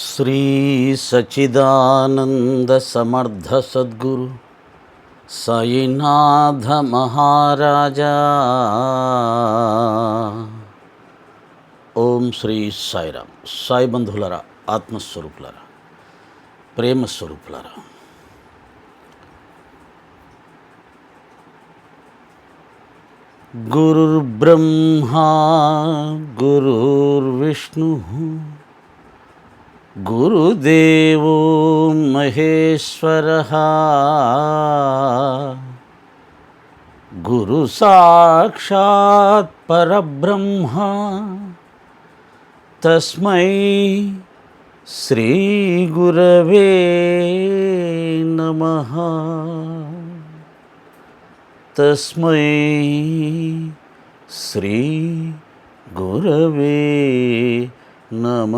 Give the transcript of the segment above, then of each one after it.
శ్రీ సచిదానంద సమర్థ సద్గురు సాయినాథ మహారాజా. ఓం శ్రీ సాయిరామ్ సాయి బంధువులరా ఆత్మస్వరూపులరా ప్రేమస్వరూపులరా. గురుర్బ్రహ్మా గురుర్విష్ణు గురుదేవో మహేశ్వర. గురు సాక్షాత్ పరబ్రహ్మ. తస్మై శ్రీ గురవే నమ. తస్మై శ్రీ గురవే నమ.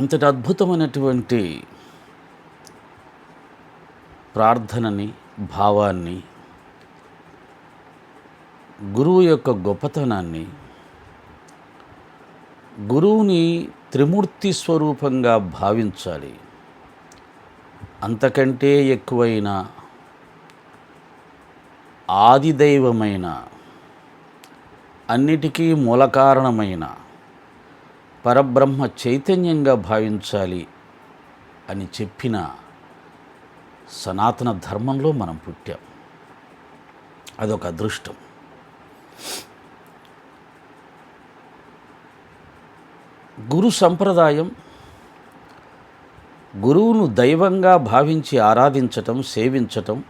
ఇంతటి అద్భుతమైనటువంటి ప్రార్థనని భావాన్ని గురువు యొక్క గొప్పతనాన్ని గురువుని త్రిమూర్తి స్వరూపంగా భావించాలి. అంతకంటే ఎక్కువైన ఆదిదైవమైన అన్నిటికీ మూల కారణమైన పరబ్రహ్మ చైతన్యంగా భావించాలి అని చెప్పిన సనాతన ధర్మంలో మనం పుట్టాం. అదొక అదృష్టం. గురు సంప్రదాయం గురువును దైవంగా భావించి ఆరాధించటం సేవించటం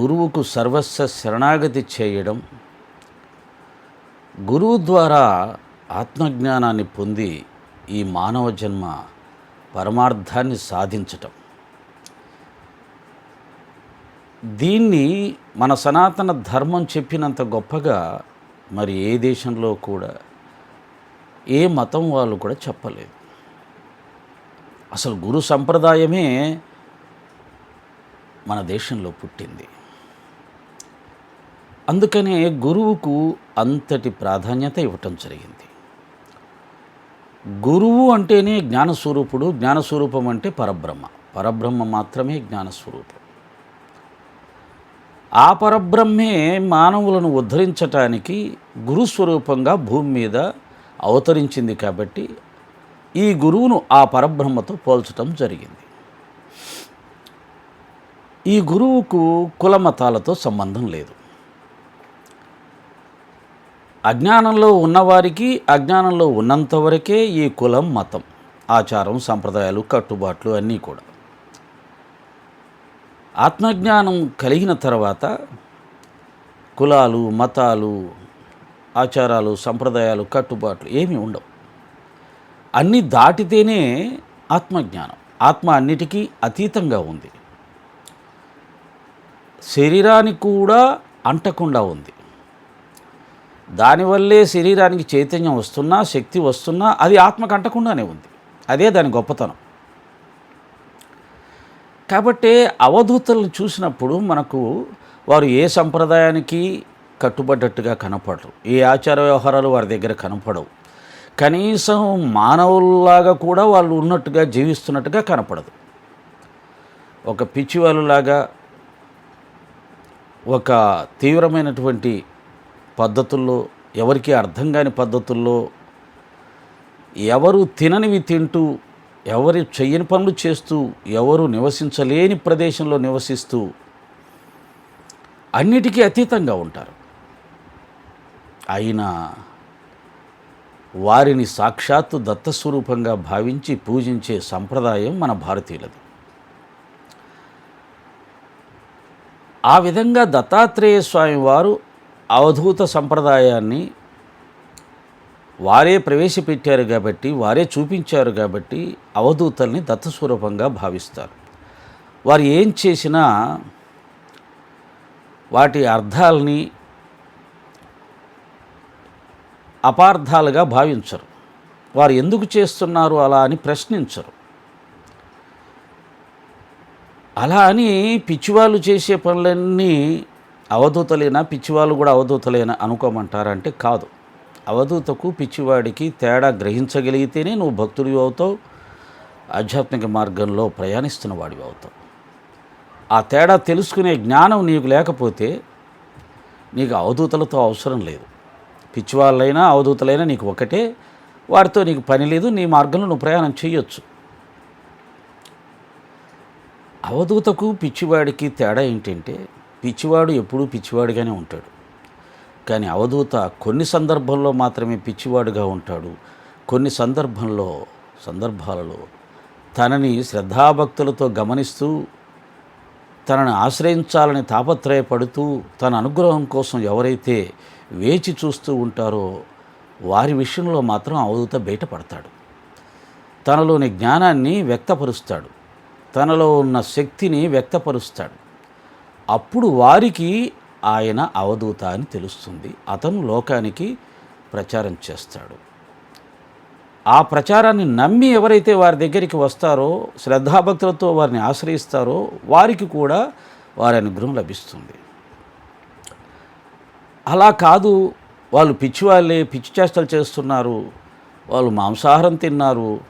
గురువుకు సర్వస్వ శరణాగతి చేయడం గురువు ద్వారా ఆత్మజ్ఞానాన్ని పొంది ఈ మానవ జన్మ పరమార్థాన్ని సాధించటం. దీన్ని మన సనాతన ధర్మం చెప్పినంత గొప్పగా మరి ఏ దేశంలో కూడా ఏ మతం వాళ్ళు కూడా చెప్పలేదు. అసలు గురు సంప్రదాయమే మన దేశంలో పుట్టింది. అందుకనే గురువుకు అంతటి ప్రాధాన్యత ఇవ్వటం జరిగింది. గురువు అంటేనే జ్ఞానస్వరూపుడు జ్ఞానస్వరూపం అంటే పరబ్రహ్మ. పరబ్రహ్మ మాత్రమే జ్ఞానస్వరూపం ఆ పరబ్రహ్మే మానవులను ఉద్ధరించటానికి గురుస్వరూపంగా భూమి మీద అవతరించింది కాబట్టి ఈ గురువును ఆ పరబ్రహ్మతో పోల్చటం జరిగింది. ఈ గురువుకు కులమతాలతో సంబంధం లేదు. అజ్ఞానంలో ఉన్నవారికి అజ్ఞానంలో ఉన్నంతవరకే ఈ కులం మతం ఆచారం సంప్రదాయాలు కట్టుబాట్లు అన్నీ కూడా. ఆత్మజ్ఞానం కలిగిన తర్వాత కులాలు మతాలు ఆచారాలు సంప్రదాయాలు కట్టుబాట్లు ఏమీ ఉండవు. అన్నీ దాటితేనే ఆత్మజ్ఞానం. ఆత్మ అన్నిటికీ అతీతంగా ఉంది. శరీరానికి కూడా అంటకుండా ఉంది. దానివల్లే శరీరానికి చైతన్యం వస్తున్నా శక్తి వస్తున్నా అది ఆత్మకు అంటకుండానే ఉంది. అదే దాని గొప్పతనం. కాబట్టి అవధూతలను చూసినప్పుడు మనకు వారు ఏ సంప్రదాయానికి కట్టుబడ్డట్టుగా కనపడరు. ఏ ఆచార వ్యవహారాలు వారి దగ్గర కనపడవు. కనీసం మానవుల్లాగా కూడా వాళ్ళు ఉన్నట్టుగా జీవిస్తున్నట్టుగా కనపడదు. ఒక పిచ్చివాళ్ళులాగా ఒక తీవ్రమైనటువంటి పద్ధతుల్లో ఎవరికి అర్థం కాని పద్ధతుల్లో ఎవరు తిననివి తింటూ ఎవరు చెయ్యని పనులు చేస్తూ ఎవరు నివసించలేని ప్రదేశంలో నివసిస్తూ అన్నిటికీ అతీతంగా ఉంటారు. అయినా వారిని సాక్షాత్తు దత్తస్వరూపంగా భావించి పూజించే సంప్రదాయం మన భారతీయులది. ఆ విధంగా దత్తాత్రేయ స్వామి వారు అవధూత సంప్రదాయాన్ని వారే ప్రవేశపెట్టారు కాబట్టి వారే చూపించారు కాబట్టి అవధూతల్ని దత్తస్వరూపంగా భావిస్తారు. వారు ఏం చేసినా వాటి అర్థాలని అపార్థాలుగా భావించరు. వారు ఎందుకు చేస్తున్నారు అలా అని ప్రశ్నించరు. అలా అని పిచ్చివాళ్ళు చేసే పనులన్నీ అవధూతలేనా పిచ్చివాళ్ళు కూడా అవధూతలేనా అనుకోమంటారంటే కాదు. అవధూతకు పిచ్చివాడికి తేడా గ్రహించగలిగితేనే నువ్వు భక్తుడివి అవుతావు ఆధ్యాత్మిక మార్గంలో ప్రయాణిస్తున్న వాడివి అవుతావు. ఆ తేడా తెలుసుకునే జ్ఞానం నీకు లేకపోతే నీకు అవధూతలతో అవసరం లేదు. పిచ్చివాళ్ళైనా అవధూతలైనా నీకు ఒకటే వారితో నీకు పని లేదు నీ మార్గంలో నువ్వు ప్రయాణం చేయొచ్చు. అవధూతకు పిచ్చివాడికి తేడా ఏంటంటే పిచ్చివాడు ఎప్పుడూ పిచ్చివాడిగానే ఉంటాడు. కానీ అవధూత కొన్ని సందర్భంలో మాత్రమే పిచ్చివాడుగా ఉంటాడు. కొన్ని సందర్భంలో సందర్భాలలో తనని శ్రద్ధాభక్తులతో గమనిస్తూ తనని ఆశ్రయించాలని తాపత్రయపడుతూ తన అనుగ్రహం కోసం ఎవరైతే వేచి చూస్తూ ఉంటారో వారి విషయంలో మాత్రం అవధూత బయటపడతాడు. తనలోని జ్ఞానాన్ని వ్యక్తపరుస్తాడు. తనలో ఉన్న శక్తిని వ్యక్తపరుస్తాడు. అప్పుడు వారికి ఆయన అవధూత అని తెలుస్తుంది. అతను లోకానికి ప్రచారం చేస్తాడు. ఆ ప్రచారాన్ని నమ్మి ఎవరైతే వారి దగ్గరికి వస్తారో శ్రద్ధాభక్తులతో వారిని ఆశ్రయిస్తారో వారికి కూడా వారి అనుగ్రహం లభిస్తుంది. అలా కాదు వాళ్ళు పిచ్చి వాళ్ళే పిచ్చి చేష్టలు చేస్తున్నారు వాళ్ళు మాంసాహారం తిన్నారు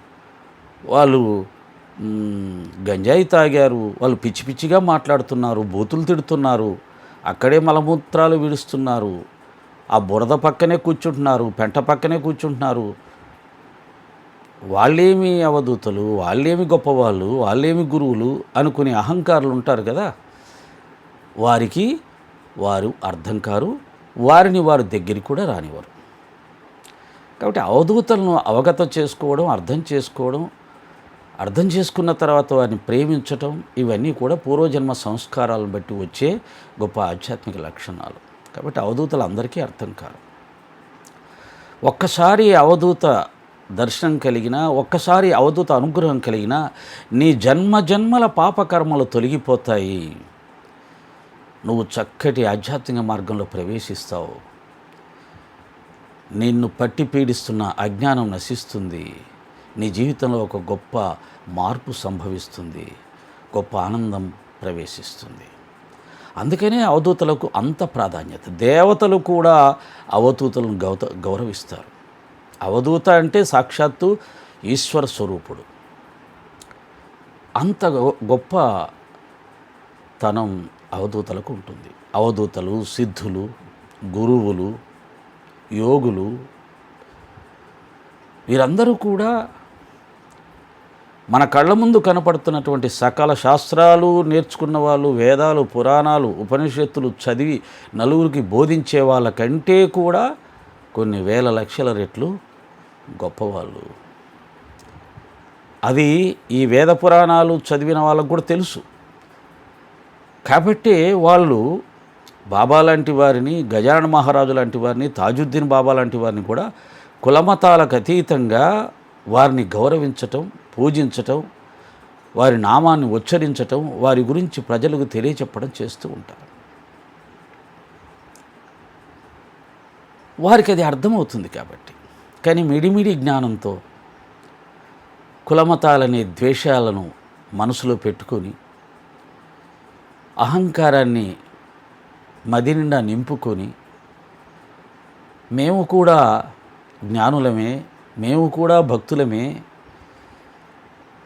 వాళ్ళు గంజాయి తాగారు. వాళ్ళు పిచ్చి పిచ్చిగా మాట్లాడుతున్నారు బూతులు తిడుతున్నారు అక్కడే మలమూత్రాలు విడుస్తున్నారు. ఆ బురద పక్కనే కూర్చుంటున్నారు పెంట పక్కనే కూర్చుంటున్నారు. వాళ్ళేమి అవధూతలు వాళ్ళేమి గొప్పవాళ్ళు వాళ్ళేమి గురువులు అనుకునే అహంకారులు ఉంటారు కదా. వారికి వారు అర్థం కారు వారిని వారు దగ్గరికి కూడా రానివారు కాబట్టి అవధూతలను అవగత చేసుకోవడం అర్థం చేసుకోవడం అర్థం చేసుకున్న తర్వాత వారిని ప్రేమించటం ఇవన్నీ కూడా పూర్వజన్మ సంస్కారాలను బట్టి వచ్చే గొప్ప ఆధ్యాత్మిక లక్షణాలు. కాబట్టి అవధూతలు అందరికీ అర్థం కారు ఒక్కసారి అవధూత దర్శనం కలిగిన ఒక్కసారి అవధూత అనుగ్రహం కలిగిన నీ జన్మ జన్మల పాపకర్మలు తొలగిపోతాయి. నువ్వు చక్కటి ఆధ్యాత్మిక మార్గంలో ప్రవేశిస్తావు. నిన్ను పట్టి పీడిస్తున్న అజ్ఞానం నశిస్తుంది. నీ జీవితంలో ఒక గొప్ప మార్పు సంభవిస్తుంది. గొప్ప ఆనందం ప్రవేశిస్తుంది. అందుకనే అవధూతలకు అంత ప్రాధాన్యత. దేవతలు కూడా అవధూతలను గౌత గౌరవిస్తారు. అవధూత అంటే సాక్షాత్తు ఈశ్వర స్వరూపుడు. అంత గొప్ప తనం అవధూతలకు ఉంటుంది. అవధూతలు సిద్ధులు గురువులు యోగులు వీరందరూ కూడా మన కళ్ళ ముందు కనపడుతున్నటువంటి సకల శాస్త్రాలు నేర్చుకున్న వాళ్ళు వేదాలు పురాణాలు ఉపనిషత్తులు చదివి నలుగురికి బోధించే వాళ్ళకంటే కూడా కొన్ని వేల లక్షల రెట్లు గొప్పవాళ్ళు. అది ఈ వేద పురాణాలు చదివిన వాళ్ళకు కూడా తెలుసు. కాబట్టి వాళ్ళు బాబా లాంటి వారిని గజానన మహారాజు లాంటి వారిని తాజుద్దీన్ బాబా లాంటి వారిని కూడా కులమతాలకు అతీతంగా వారిని గౌరవించటం పూజించటం వారి నామాన్ని ఉచ్చరించటం వారి గురించి ప్రజలకు తెలియచెప్పడం చేస్తూ ఉంటారు. వారికి అది అర్థమవుతుంది కాబట్టి. కానీ మిడిమిడి జ్ఞానంతో కులమతాలనే ద్వేషాలను మనసులో పెట్టుకొని అహంకారాన్ని మదినిండా నింపుకొని మేము కూడా జ్ఞానులమే మేము కూడా భక్తులమే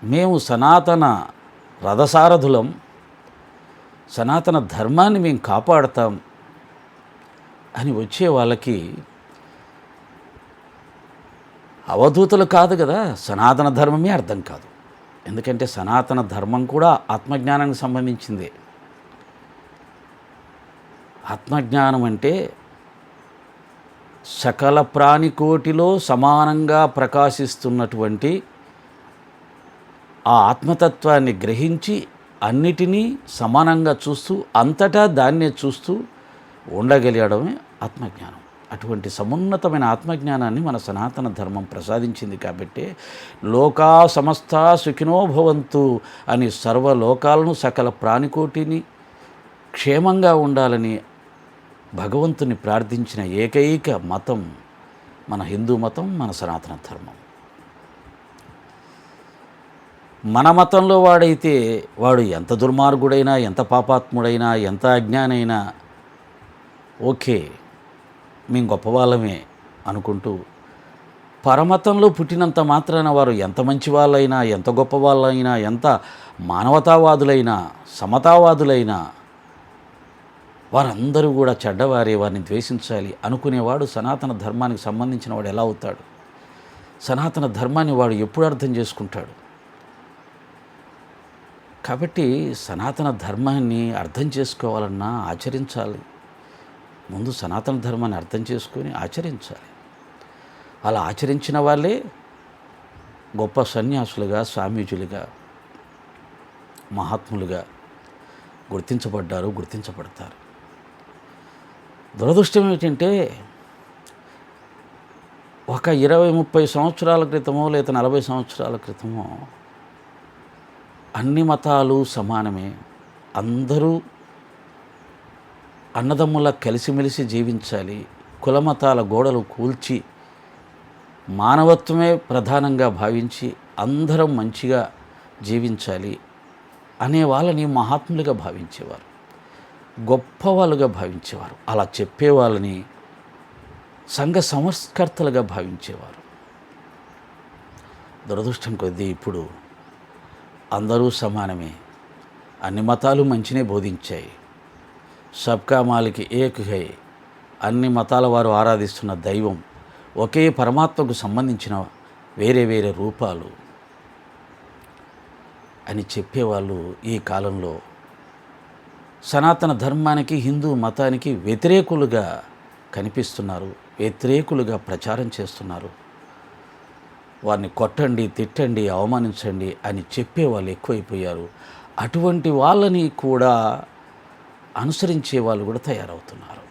మేము సనాతన రథసారథులం. సనాతన ధర్మాన్ని మేము కాపాడతాం అని వచ్చే వాళ్ళకి అవధూతలు కాదు కదా సనాతన ధర్మమే అర్థం కాదు. ఎందుకంటే సనాతన ధర్మం కూడా ఆత్మజ్ఞానానికి సంబంధించిందే. ఆత్మజ్ఞానం అంటే సకల ప్రాణికోటిలో సమానంగా ప్రకాశిస్తున్నటువంటి ఆ ఆత్మతత్వాన్ని గ్రహించి అన్నిటినీ సమానంగా చూస్తూ అంతటా దాన్నే చూస్తూ ఉండగలిగడమే ఆత్మజ్ఞానం. అటువంటి సమున్నతమైన ఆత్మజ్ఞానాన్ని మన సనాతన ధర్మం ప్రసాదించింది కాబట్టి లోకా సమస్త సుఖినోభవంతు అని సర్వలోకాలను సకల ప్రాణికోటిని క్షేమంగా ఉండాలని భగవంతుని ప్రార్థించిన ఏకైక మతం మన హిందూ మతం మన సనాతన ధర్మం. మన మతంలో వాడైతే వాడు ఎంత దుర్మార్గుడైనా ఎంత పాపాత్ముడైనా ఎంత అజ్ఞానైనా ఓకే మేము గొప్పవాళ్ళమే అనుకుంటూ పరమతంలో పుట్టినంత మాత్రాన వారు ఎంత మంచి వాళ్ళైనా ఎంత గొప్ప వాళ్ళైనా ఎంత మానవతావాదులైనా సమతావాదులైనా వారందరూ కూడా చెడ్డవారే వారిని ద్వేషించాలి అనుకునేవాడు సనాతన ధర్మానికి సంబంధించిన వాడు ఎలా అవుతాడు? సనాతన ధర్మాన్ని వాడు ఎప్పుడు అర్థం చేసుకుంటాడు? కాబట్టి సనాతన ధర్మాన్ని అర్థం చేసుకోవాలన్నా ఆచరించాలి. ముందు సనాతన ధర్మాన్ని అర్థం చేసుకొని ఆచరించాలి. అలా ఆచరించిన వాళ్ళే గొప్ప సన్యాసులుగా స్వామీజులుగా మహాత్ములుగా గుర్తించబడ్డారు గుర్తించబడతారు. దురదృష్టం ఏమిటంటే ఒక ఇరవై ముప్పై సంవత్సరాల క్రితమో లేదా నలభై సంవత్సరాల క్రితమో అన్ని మతాలు సమానమే. అందరూ అన్నదమ్ముల కలిసిమెలిసి జీవించాలి. కులమతాల గోడలు కూల్చి మానవత్వమే ప్రధానంగా భావించి అందరం మంచిగా జీవించాలి అనే వాళ్ళని మహాత్ములుగా భావించేవారు. గొప్పవాళ్ళుగా భావించేవారు. అలా చెప్పే వాళ్ళని సంఘ సంస్కర్తలుగా భావించేవారు. దురదృష్టం కొద్దీ ఇప్పుడు అందరూ సమానమే. అన్ని మతాలు మంచినే బోధించాయి. సబ్కా మాలికి ఏక్ హై. అన్ని మతాల వారు ఆరాధిస్తున్న దైవం ఒకే పరమాత్మకు సంబంధించిన వేరే వేరే రూపాలు అని చెప్పేవాళ్ళు ఈ కాలంలో. సనాతన ధర్మానికి హిందూ మతానికి వ్యతిరేకులుగా కనిపిస్తున్నారు వ్యతిరేకులుగా ప్రచారం చేస్తున్నారు. వారిని కొట్టండి తిట్టండి అవమానించండి అని చెప్పే వాళ్ళు ఎక్కువైపోయారు. అటువంటి వాళ్ళని కూడా అనుసరించే వాళ్ళు కూడా తయారవుతున్నారు.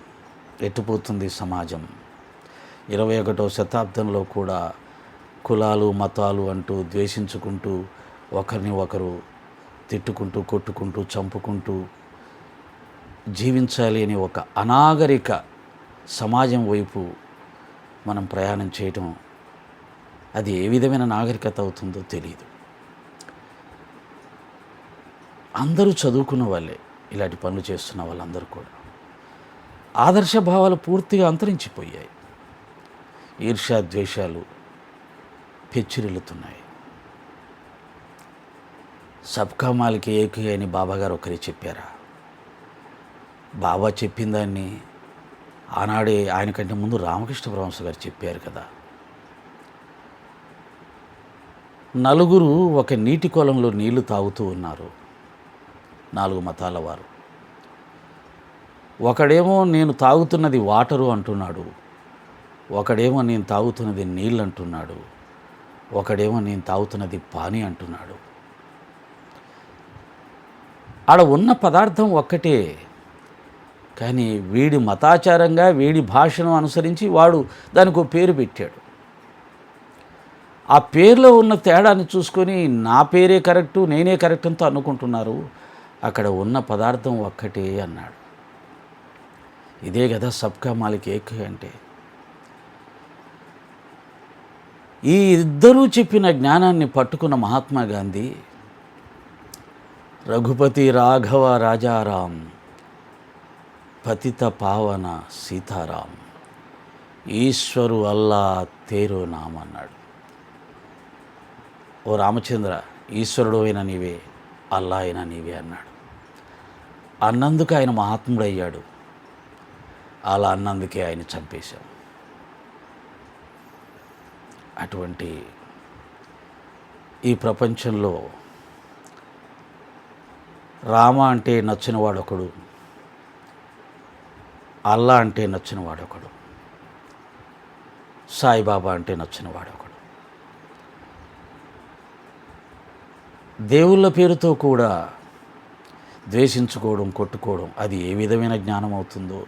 ఎట్టుపోతుంది సమాజం. ఇరవై ఒకటో శతాబ్దంలో కూడా కులాలు మతాలు అంటూ ద్వేషించుకుంటూ ఒకరిని ఒకరు తిట్టుకుంటూ కొట్టుకుంటూ చంపుకుంటూ జీవించాలి అని ఒక అనాగరిక సమాజం వైపు మనం ప్రయాణం చేయటం అది ఏ విధమైన నాగరికత అవుతుందో తెలియదు అందరూ చదువుకున్న వాళ్ళే ఇలాంటి పనులు చేస్తున్న వాళ్ళందరూ కూడా. ఆదర్శ భావాలు పూర్తిగా అంతరించిపోయాయి. ఈర్ష్యా ద్వేషాలు పెచ్చిరిల్లుతున్నాయి. సబ్కా మాలికి ఏకి అని బాబాగారు ఒకరే చెప్పారా? బాబా చెప్పిన దాన్ని ఆనాడే ఆయన కంటే ముందు రామకృష్ణ పరమహంస గారు చెప్పారు కదా. నలుగురు ఒక నీటి కొలంలో నీళ్ళు తాగుతూ ఉన్నారు. నాలుగు మతాల వారు. ఒకడేమో నేను తాగుతున్నది వాటరు అంటున్నాడు. ఒకడేమో నేను తాగుతున్నది నీళ్ళు అంటున్నాడు. ఒకడేమో నేను తాగుతున్నది పానీ అంటున్నాడు. ఆడ ఉన్న పదార్థం ఒక్కటే. కానీ వీడి మతాచారంగా వీడి భాషను అనుసరించి వాడు దానికి ఒక పేరు పెట్టాడు. ఆ పేరులో ఉన్న తేడాన్ని చూసుకొని నా పేరే కరెక్టు నేనే కరెక్ట్ అంతా అనుకుంటున్నారు. అక్కడ ఉన్న పదార్థం ఒక్కటే అన్నాడు. ఇదే కదా సబ్కా మాలిక్ ఏక్ అంటే. ఈ ఇద్దరూ చెప్పిన జ్ఞానాన్ని పట్టుకున్న మహాత్మా గాంధీ రఘుపతి రాఘవ రాజారాం పతిత పావన సీతారాం ఈశ్వరు అల్లా తేరో నామన్నాడు ఓ రామచంద్ర ఈశ్వరుడు అయిన నీవే అల్లా అయిన నీవే అన్నాడు. అన్నందుకు ఆయన మహాత్ముడయ్యాడు. అలా అన్నందుకే ఆయన చంపేశాం. అటువంటి ఈ ప్రపంచంలో రామ అంటే నచ్చిన వాడొకడు అల్లా అంటే నచ్చిన వాడొకడు సాయిబాబా అంటే నచ్చిన వాడొకడు దేవుళ్ళ పేరుతో కూడా ద్వేషించుకోవడం కొట్టుకోవడం అది ఏ విధమైన జ్ఞానం అవుతుందో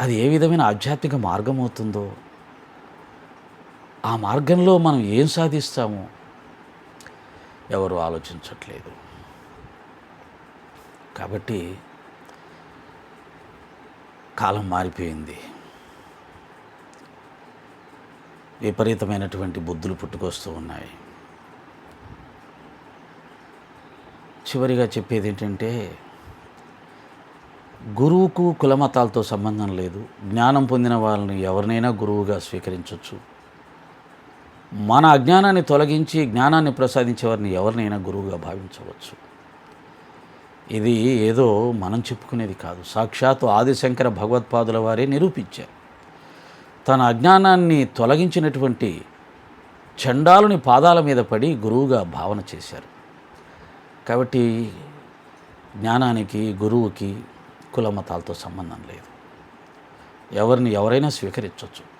అది ఏ విధమైన ఆధ్యాత్మిక మార్గం అవుతుందో ఆ మార్గంలో మనం ఏం సాధిస్తామో ఎవరు ఆలోచించట్లేదు. కాబట్టి కాలం మారిపోయింది. విపరీతమైనటువంటి బుద్ధులు పుట్టుకొస్తూ ఉన్నాయి. చివరిగా చెప్పేది ఏంటంటే గురువుకు కులమతాలతో సంబంధం లేదు. జ్ఞానం పొందిన వాళ్ళని ఎవరినైనా గురువుగా స్వీకరించవచ్చు మన అజ్ఞానాన్ని తొలగించి జ్ఞానాన్ని ప్రసాదించే వారిని ఎవరినైనా గురువుగా భావించవచ్చు. ఇది ఏదో మనం చెప్పుకునేది కాదు. సాక్షాత్తు ఆదిశంకర భగవత్పాదుల వారే నిరూపించారు. తన అజ్ఞానాన్ని తొలగించినటువంటి చండాలుని పాదాల మీద పడి గురువుగా భావన చేశారు. కాబట్టి జ్ఞానానికి గురువుకి కుల మతాలతో సంబంధం లేదు. ఎవరిని ఎవరైనా స్వీకరించవచ్చు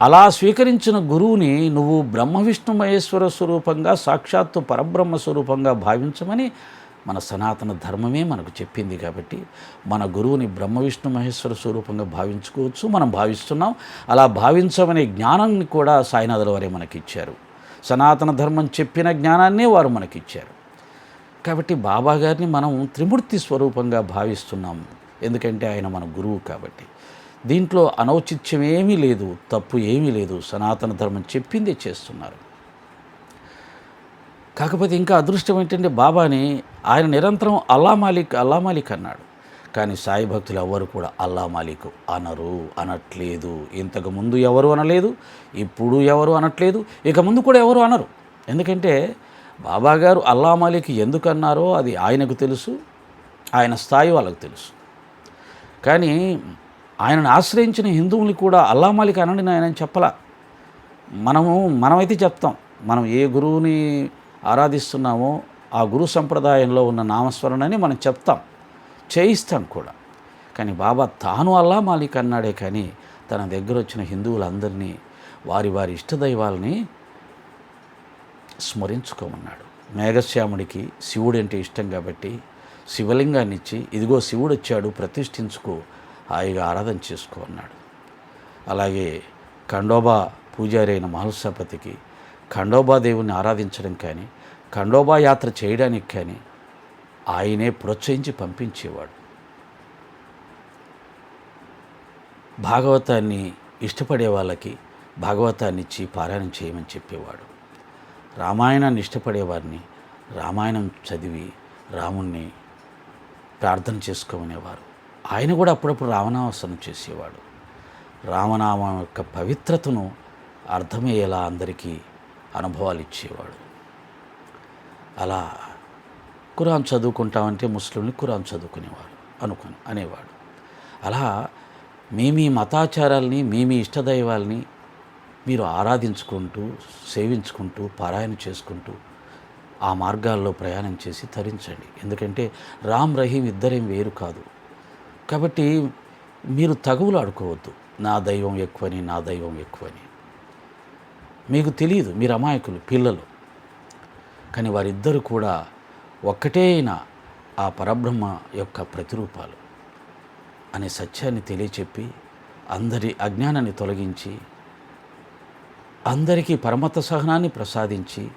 అలా స్వీకరించిన గురువుని నువ్వు బ్రహ్మ విష్ణు మహేశ్వర స్వరూపంగా సాక్షాత్తు పరబ్రహ్మ స్వరూపంగా భావించమని మన సనాతన ధర్మమే మనకు చెప్పింది కాబట్టి మన గురువుని బ్రహ్మ విష్ణు మహేశ్వర స్వరూపంగా భావించుకోవచ్చు. మనం భావిస్తున్నాం. అలా భావించమనే జ్ఞానాన్ని కూడా సాయినాథుల వారే మనకిచ్చారు. సనాతన ధర్మం చెప్పిన జ్ఞానాన్నే వారు మనకిచ్చారు. కాబట్టి బాబా గారిని మనం త్రిమూర్తి స్వరూపంగా భావిస్తున్నాం ఎందుకంటే ఆయన మన గురువు కాబట్టి. దీంట్లో అనౌచిత్యం ఏమీ లేదు తప్పు ఏమీ లేదు సనాతన ధర్మం చెప్పిందే చేస్తున్నారు. కాకపోతే ఇంకా అదృష్టం ఏంటంటే బాబాని ఆయన నిరంతరం అల్లా మాలిక్ అల్లా మాలిక్ అన్నాడు. కానీ సాయి భక్తులు ఎవరు కూడా అల్లా మాలిక్ అనరు అనట్లేదు. ఇంతకు ముందు ఎవరు అనలేదు ఇప్పుడు ఎవరు అనట్లేదు ఇక ముందు కూడా ఎవరు అనరు. ఎందుకంటే బాబా గారు అల్లా మాలిక్ ఎందుకన్నారో అది ఆయనకు తెలుసు ఆయన స్థాయి వాళ్ళకు తెలుసు. కానీ ఆయనను ఆశ్రయించిన హిందువుల్ని కూడా అల్లా మాలిక్ అనండి ఆయన చెప్పలా. మనము మనమైతే చెప్తాం మనం ఏ గురువుని ఆరాధిస్తున్నామో ఆ గురు సంప్రదాయంలో ఉన్న నామస్మరణని మనం చెప్తాం చేయిస్తాం కూడా. కానీ బాబా తాను అల్లా మాలిక్ అన్నాడే కానీ తన దగ్గర వచ్చిన హిందువులందరినీ వారి వారి ఇష్టదైవాలని స్మరించుకోమన్నాడు. మేఘశ్యాముడికి శివుడు అంటే ఇష్టం కాబట్టి శివలింగాన్ని ఇచ్చి ఇదిగో శివుడు వచ్చాడు ప్రతిష్ఠించుకో హాయిగా ఆరాధన చేసుకో అన్నాడు. అలాగే ఖండోబా పూజారి అయిన మహల్సపతికి ఖండోబా దేవుణ్ణి ఆరాధించడం కానీ ఖండోబా యాత్ర చేయడానికి కానీ ఆయనే ప్రోత్సహించి పంపించేవాడు. భాగవతాన్ని ఇష్టపడే వాళ్ళకి భాగవతాన్ని ఇచ్చి పారాయణం చేయమని చెప్పేవాడు. రామాయణాన్ని ఇష్టపడేవారిని రామాయణం చదివి రాముణ్ణి ప్రార్థన చేసుకోమనేవారు ఆయన కూడా అప్పుడప్పుడు రామనామస్మరణ చేసేవాడు. రామనామం యొక్క పవిత్రతను అర్థమయ్యేలా అందరికీ అనుభవాలు ఇచ్చేవాడు. అలా కురాన్ చదువుకుంటామంటే ముస్లింలు కురాన్ చదువుకునేవాడు అనుకుని అనేవాడు. అలా మీ మతాచారాల్ని మేమీ మీ ఇష్టదైవాల్ని మీరు ఆరాధించుకుంటూ సేవించుకుంటూ పారాయణ చేసుకుంటూ ఆ మార్గాల్లో ప్రయాణం చేసి తరించండి. ఎందుకంటే రామ్ రహీం ఇద్దరేం వేరు కాదు. కాబట్టి మీరు తగువులు ఆడుకోవద్దు. నా దైవం ఎక్కువని నా దైవం ఎక్కువని. మీకు తెలియదు మీరు అమాయకులు పిల్లలు. కానీ వారిద్దరు కూడా ఒక్కటే అయిన ఆ పరబ్రహ్మ యొక్క ప్రతిరూపాలు అనే సత్యాన్ని తెలియచెప్పి అందరి అజ్ఞానాన్ని తొలగించి అందరికీ పరమత సహనాన్ని ప్రసాదించి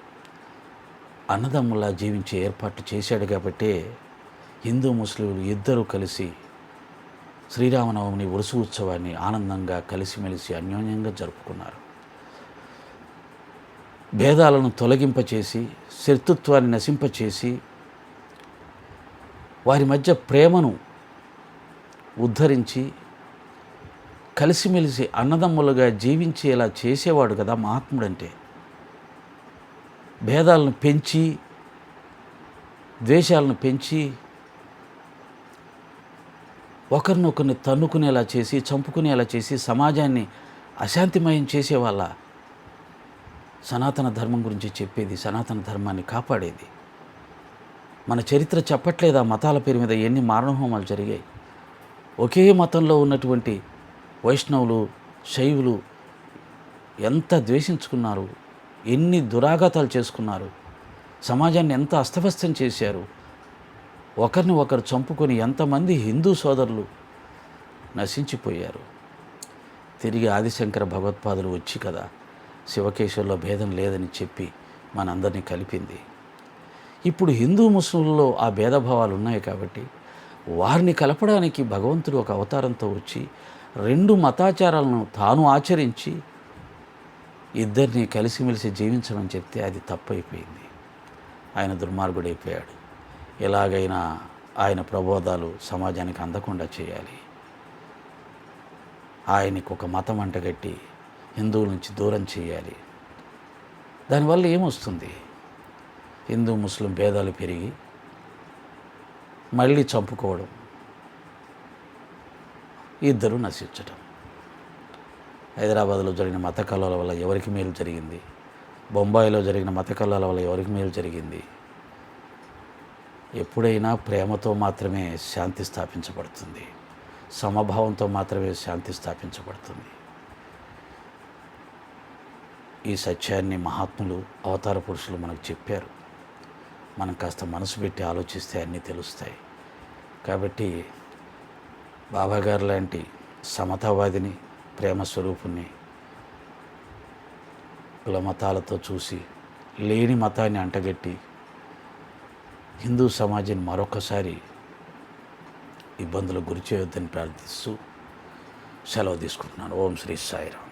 అన్నదమ్ములా జీవించే ఏర్పాటు చేశాడు కాబట్టే హిందూ ముస్లింలు ఇద్దరూ కలిసి శ్రీరామనవమిని ఉరుసు ఉత్సవాన్ని ఆనందంగా కలిసిమెలిసి అన్యోన్యంగా జరుపుకున్నారు. భేదాలను తొలగింపచేసి శత్రుత్వాన్ని నశింపచేసి వారి మధ్య ప్రేమను ఉద్ధరించి కలిసిమెలిసి అన్నదమ్ములుగా జీవించేలా చేసేవాడు కదా మహాత్ముడంటే. భేదాలను పెంచి ద్వేషాలను పెంచి ఒకరినొకరిని తన్నుకునేలా చేసి చంపుకునేలా చేసి సమాజాన్ని అశాంతిమయం చేసేవాళ్ళ సనాతన ధర్మం గురించి చెప్పేది సనాతన ధర్మాన్ని కాపాడేది. మన చరిత్ర చెప్పట్లేదా మతాల పేరు మీద ఎన్ని మారణహోమాలు జరిగాయి? ఒకే మతంలో ఉన్నటువంటి వైష్ణవులు శైవులు ఎంత ద్వేషించుకున్నారు ఎన్ని దురాఘాతాలు చేసుకున్నారు సమాజాన్ని ఎంత అస్తవ్యస్తం చేశారు ఒకరిని ఒకరు చంపుకొని ఎంతమంది హిందూ సోదరులు నశించిపోయారు. తిరిగి ఆదిశంకర భగవత్పాదులు వచ్చి కదా శివకేశవుల్లో భేదం లేదని చెప్పి మనందరినీ కలిపింది. ఇప్పుడు హిందూ ముస్లింలలో ఆ భేదభావాలు ఉన్నాయి కాబట్టి వారిని కలపడానికి భగవంతుడు ఒక అవతారంతో వచ్చి రెండు మతాచారాలను తాను ఆచరించి ఇద్దరిని కలిసిమెలిసి జీవించమని చెప్తే అది తప్పైపోయింది. ఆయన దుర్మార్గుడైపోయాడు. ఎలాగైనా ఆయన ప్రబోధాలు సమాజానికి అందకుండా చేయాలి. ఆయనకు ఒక మతం అంటగట్టి హిందువుల నుంచి దూరం చేయాలి. దానివల్ల ఏమొస్తుంది? హిందూ ముస్లిం భేదాలు పెరిగి మళ్ళీ చంపుకోవడం ఇద్దరు నశించటం. హైదరాబాద్లో జరిగిన మత కళల వల్ల ఎవరికి మేలు జరిగింది? బొంబాయిలో జరిగిన మత కలహాల వల్ల ఎవరికి మేలు జరిగింది? ఎప్పుడైనా ప్రేమతో మాత్రమే శాంతి స్థాపించబడుతుంది. సమభావంతో మాత్రమే శాంతి స్థాపించబడుతుంది. ఈ సత్యాన్ని మహాత్ములు అవతార పురుషులు మనకు చెప్పారు. మనం కాస్త మనసు పెట్టి ఆలోచిస్తే అన్నీ తెలుస్తాయి. కాబట్టి బాబాగారు లాంటి సమతావాదిని ప్రేమస్వరూపుణ్ణి కుల మతాలతో చూసి లేని మతాన్ని అంటగట్టి హిందూ సమాజాన్ని మరొకసారి ఇబ్బందులకు గురి చేయొద్దని ప్రార్థిస్తూ సెలవు తీసుకుంటున్నాను. ఓం శ్రీ సాయిరామ్.